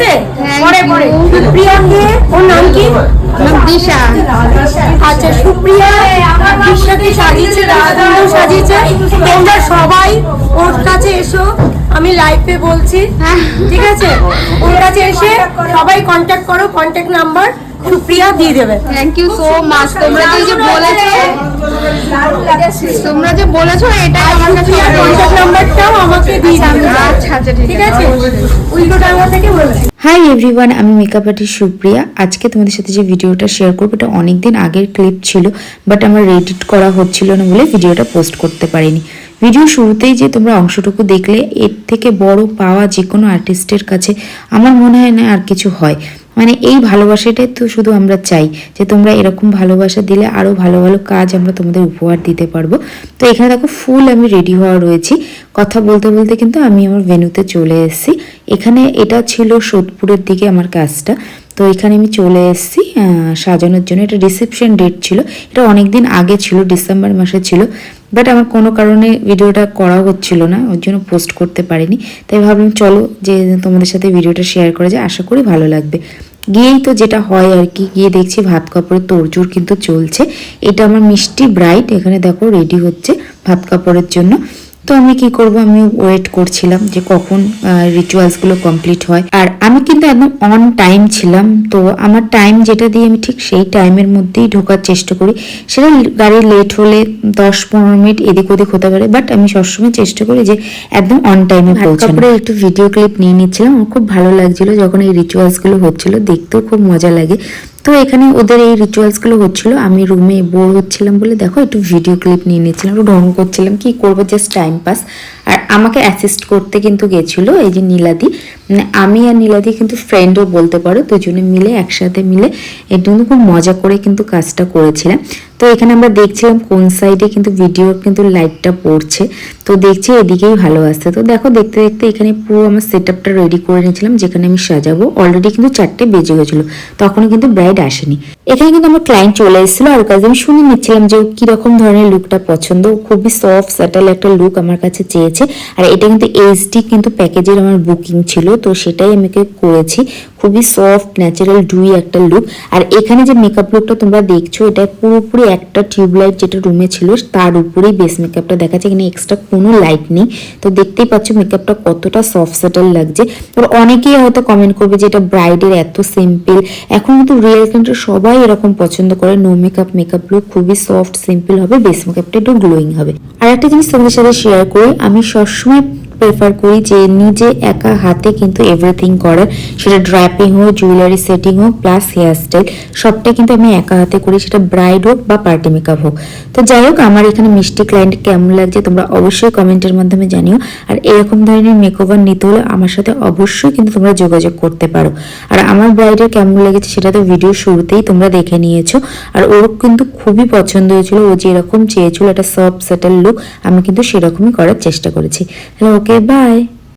এসছে পরে পরে। সুপ্রিয়াকে ওর নাম কি? দিশা। আচ্ছা সুপ্রিয়া দিশাকে সাজিয়েছে রাধাকান্ত সাজিয়েছে। তোমরা সবাই ওর কাছে এসো আমি লাইভে বলছি। ঠিক আছে? ওর কাছে এসে সবাই কন্ট্যাক্ট করো কন্ট্যাক্ট নাম্বার সুপ্রিয়া দিয়ে দেবে। থ্যাংক ইউ সো মাচ তোমরা তো যে বলেছ তোমরা যে বলেছ এটা আমার কাছে কন্ট্যাক্ট নাম্বারটাও আমাকে দিয়ে দেবে। আচ্ছা আচ্ছা ঠিক আছে। উল্টো ডাঙ্গা থেকে বলছি। হাই এভরিওয়ান আমি মেকআপ আর্টিস্ট সুপ্রিয়া। আজকে তোমাদের সাথে যে ভিডিওটা শেয়ার করব এটা অনেকদিন আগের ক্লিপ ছিল বাট আমার এডিট করা হচ্ছিল না বলে ভিডিওটা পোস্ট করতে পারিনি। ভিডিও শুরুতেই যে তোমরা অংশটুকু দেখলে এর থেকে বড় পাওয়া যে কোনো আর্টিস্টের কাছে আমার মনে হয় না আর কিছু হয়। মানে এই ভালোবাসাটাই তো শুধু আমরা চাই যে তোমরা এরকম ভালোবাসা দিলে আরও ভালো ভালো কাজ আমরা তোমাদের উপহার দিতে পারব। তো এখানে দেখো ফুল আমি রেডি হওয়া রয়েছি। কথা বলতে বলতে কিন্তু আমি আমার ভেনুতে চলে এসেছি। এখানে এটা ছিল সোদপুরের দিকে আমার কাজটা। তো এখানে আমি চলে এসেছি সাজানোর জন্য। এটা রিসেপশন ডেট ছিল। এটা অনেক দিন আগে ছিল, ডিসেম্বর মাসে ছিল। বাট আমার কোনো কারণে ভিডিওটা করা হচ্ছিল না, ওর জন্য পোস্ট করতে পারিনি। তাই ভাবলাম, চলো যে তোমাদের সাথে ভিডিওটা শেয়ার করা যায়। আশা করি ভালো লাগবে। গিয়েই তো যেটা হয় আর কি, গিয়ে দেখছি ভাত কাপড়ের তোড়জোড় কিন্তু চলছে। এটা আমার মিষ্টি ব্রাইট এখানে দেখো রেডি হচ্ছে ভাত কাপড়ের জন্য। তো আমি কি করব? আমি ওয়েট করছিলাম যে কখন রিচুয়ালসগুলো কমপ্লিট হয়। আর আমি কিন্তু একদম অন টাইম ছিলাম তো আমার টাইম যেটা দিয়ে আমি ঠিক সেই টাইমের মধ্যেই ঢোকার চেষ্টা করি। সেটা গাড়ি লেট হলে দশ পনেরো মিনিট এদিক ওদিক হতে পারে বাট আমি সবসময় চেষ্টা করি যে একদম অন টাইমে পৌঁছানো একটু ভিডিও ক্লিপ নিয়ে নিচ্ছিলাম। আমার খুব ভালো লাগছিল যখন এই রিচুয়ালসগুলো হচ্ছিল দেখতেও খুব মজা লাগে। তো এখানে ওদের এই রিচুয়ালসগুলো হচ্ছিল। আমি রুমে বোর হচ্ছিলাম বলে, দেখো, একটু ভিডিও ক্লিপ নিয়ে নিয়েছিলাম, একটু ঢং করছিলাম। কি করব? জাস্ট টাইম পাস আর আমাকে অ্যাসিস্ট করতে কিন্তু গেছিল এই যে নীলাদি। মানে আমি আর নীলাদি কিন্তু ফ্রেন্ডও বলতে পারো, দুজনে মিলে, একসাথে মিলে কিন্তু খুব মজা করে কিন্তু কাজটা করেছিলাম। তো এখানে আমরা দেখছিলাম কোন সাইডে কিন্তু ভিডিও কিন্তু লাইটটা পড়ছে। তো দেখছি এদিকেই ভালো আসছে তো দেখো, দেখতে দেখতে এখানে পুরো আমার সেট রেডি করে নিয়েছিলাম, যেখানে আমি সাজাবো। অলরেডি কিন্তু চারটে বেজে গেছিল, তখনও কিন্তু ব্রাইড আসেনি। এখানে কিন্তু আমার ক্লায়েন্ট চলে এসেছিল, আর কাছে আমি শুনে নিচ্ছিলাম যে কীরকম ধরনের লুকটা পছন্দ। খুবই সফট স্যাটেল একটা লুক আমার কাছে চেয়েছে। আর এটা কিন্তু এইচডি কিন্তু প্যাকেজের আমার বুকিং ছিল, তো সেটাই আমাকে করেছি। খুবই সফট ন্যাচারাল ডুই একটা লুক আর এখানে যে মেকআপ লুকটা তোমরা দেখছ, এটা পুরোপুরি একটা টিউবলাইট যেটা রুমে ছিল, তার উপরেই বেস মেকআপটা দেখাচ্ছে। এখানে এক্সট্রা কোনো লাইট নেই। তো দেখতেই পাচ্ছ মেকআপটা কতটা সফট সেটেল লাগছে। এবার অনেকেই হয়তো কমেন্ট করবে যে এটা ব্রাইডের এত সিম্পল এখন কিন্তু রিয়েল কিন্তু সবাই এরকম পছন্দ করে। নো মেকআপ মেকআপ লুক খুবই সফট সিম্পল হবে বেস মেকআপটা একটু গ্লোয়িং হবে। আর একটা জিনিস তোমাদের সাথে শেয়ার করি। আমি সবসময় প্রেফার করি যে নিজে একা হাতে কিন্তু এভরিথিং করার সেটা ড্র্যাপিং হোক জুয়েলারি সেটিং হোক প্লাস হেয়ার স্টাইল সবটাই কিন্তু আমি একা হাতে করি। সেটা ব্রাইড হোক বা পার্টি মেকআপ হোক। তো যাই হোক, আমার এখানে মিষ্টি ক্লায়েন্ট কেমন লাগছে তোমরা অবশ্যই কমেন্টের মাধ্যমে জানিও। আর এরকম ধরনের মেকওভার নিতে হলে আমার সাথে অবশ্যই কিন্তু তোমরা যোগাযোগ করতে পারো। আর আমার ব্রাইডের কেমন লেগেছে সেটা তো ভিডিও শুরুতেই তোমরা দেখে নিয়েছো। আর ওর কিন্তু খুবই পছন্দ হয়েছিল। ও যেরকম চেয়েছিল একটা সফট সেটেল লুক আমি কিন্তু সেরকমই করার চেষ্টা করেছি। Hello okay Okay, bye.